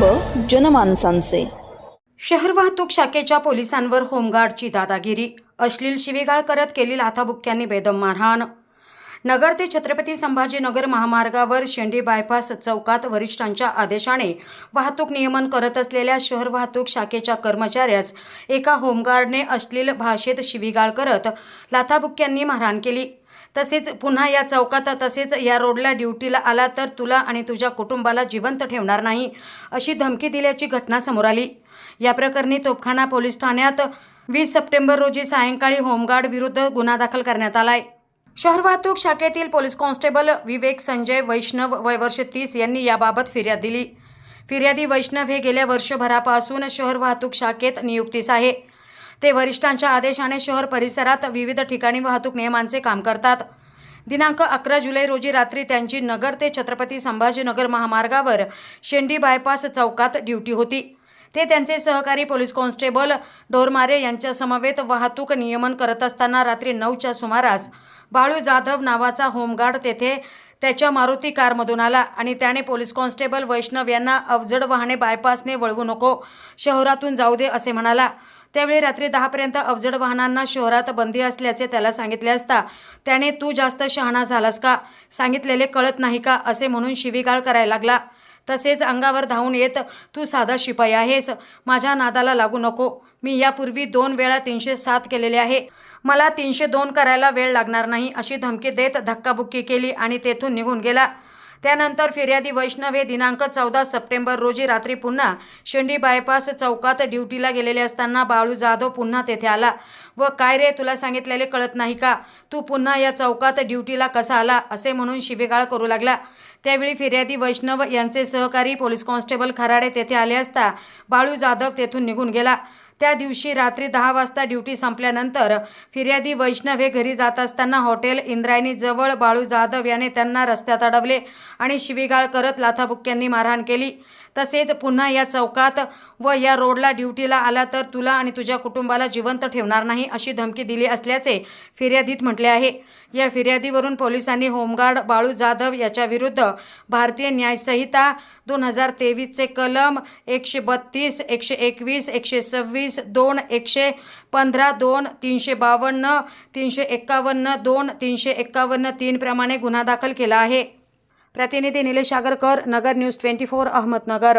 कुटुंब जनमानसांचे. शहर वाहतूक शाखेच्या पोलिसांवर होमगार्डची दादागिरी. अश्लील शिवीगाळ करत केली लाथाबुक्क्यांनी बेदम मारहाण. नगर ते छत्रपती संभाजीनगर महामार्गावर शेंडी बायपास चौकात वरिष्ठांच्या आदेशाने वाहतूक नियमन करत असलेल्या शहर वाहतूक शाखेच्या कर्मचाऱ्यास एका होमगार्डने अश्लील भाषेत शिवीगाळ करत लाथाबुक्क्यांनी मारहाण केली. तसेच पुन्हा या चौकात तसेच या रोडला ड्युटीला आला तर तुला आणि तुझ्या कुटुंबाला जिवंत ठेवणार नाही अशी धमकी दिल्याची घटना समोर आली. या प्रकरणी तोपखाना पोलीस ठाण्यात वीस सप्टेंबर रोजी सायंकाळी होमगार्ड विरुद्ध गुन्हा दाखल करण्यात आलाय. शहर वाहतूक शाखेतील पोलीस कॉन्स्टेबल विवेक संजय वैष्णव वय वर्ष तीस यांनी याबाबत फिर्याद दिली. फिर्यादी वैष्णव हे गेल्या वर्षभरापासून शहर वाहतूक शाखेत नियुक्तीस आहे. ते वरिष्ठांच्या आदेशाने शहर परिसरात विविध ठिकाणी वाहतूक नियमांचे काम करतात. दिनांक अकरा जुलै रोजी रात्री त्यांची नगर ते छत्रपती संभाजीनगर महामार्गावर शेंडी बायपास चौकात ड्युटी होती. ते त्यांचे सहकारी पोलीस कॉन्स्टेबल डोरमारे यांच्यासमवेत वाहतूक नियमन करत असताना रात्री नऊच्या सुमारास बाळू जाधव नावाचा होमगार्ड तेथे त्याच्या मारुती कारमधून आला आणि त्याने पोलीस कॉन्स्टेबल वैष्णव यांना अवजड वाहने बायपासने वळवू नको शहरातून जाऊ दे असे म्हणाला. त्यावेळी रात्री दहापर्यंत अवजड वाहनांना शहरात बंदी असल्याचे त्याला सांगितले असता त्याने तू जास्त शहाणा झालास का? सांगितलेले कळत नाही का? असे म्हणून शिवीगाळ करायला लागला. तसेच अंगावर धावून येत तू साधा शिपाई आहेस. माझ्या नादाला लागू नको. मी यापूर्वी दोन वेळा तीनशे सात केलेले आहे. मला तीनशे दोन करायला वेळ लागणार नाही. अशी धमकी देत धक्काबुक्की केली आणि तेथून निघून गेला. त्यानंतर फिर्यादी वैष्णव हे दिनांक चौदा सप्टेंबर रोजी रात्री पुन्हा शेंडी बायपास चौकात ड्युटीला गेलेले असताना बाळू जाधव पुन्हा तेथे आला. व काय रे तुला सांगितलेले कळत नाही का? तू पुन्हा या चौकात ड्युटीला कसा आला? असे म्हणून शिवेगाळ करू लागला. त्यावेळी फिर्यादी वैष्णव यांचे सहकारी पोलीस कॉन्स्टेबल खराडे तेथे आले असता बाळू जाधव तेथून निघून गेला. त्या दिवशी रात्री दहा वाजता ड्युटी संपल्यानंतर फिर्यादी वैष्णव हे घरी जात असताना हॉटेल इंद्रायणी जवळ बाळू जाधव याने त्यांना रस्त्यात अडवले आणि शिवीगाळ करत लाथाबुक्क्यांनी मारहाण केली. तसेच पुन्हा या चौकात व या रोडला ड्युटीला आला तर तुला आणि तुझ्या कुटुंबाला जिवंत ठेवणार नाही अशी धमकी दिली असल्याचे फिर्यादीत म्हटले आहे. या फिर्यादीवरून पोलिसांनी होमगार्ड बाळू जाधव याच्या विरुद्ध भारतीय न्यायसंहिता दोन हजार तेवीसचे कलम एकशे बत्तीस एकशे एकवीस एकशे सव्वीस दोन एकशे पंधरा दोन तीनशे बावन्न तीनशे एक्कावन्न दोन तीनशे एक्कावन्न तीन प्रमाणे गुन्हा दाखल केला आहे. प्रतिनिधी Nilesh Agarkar Nagar news twenty four Ahmednagar.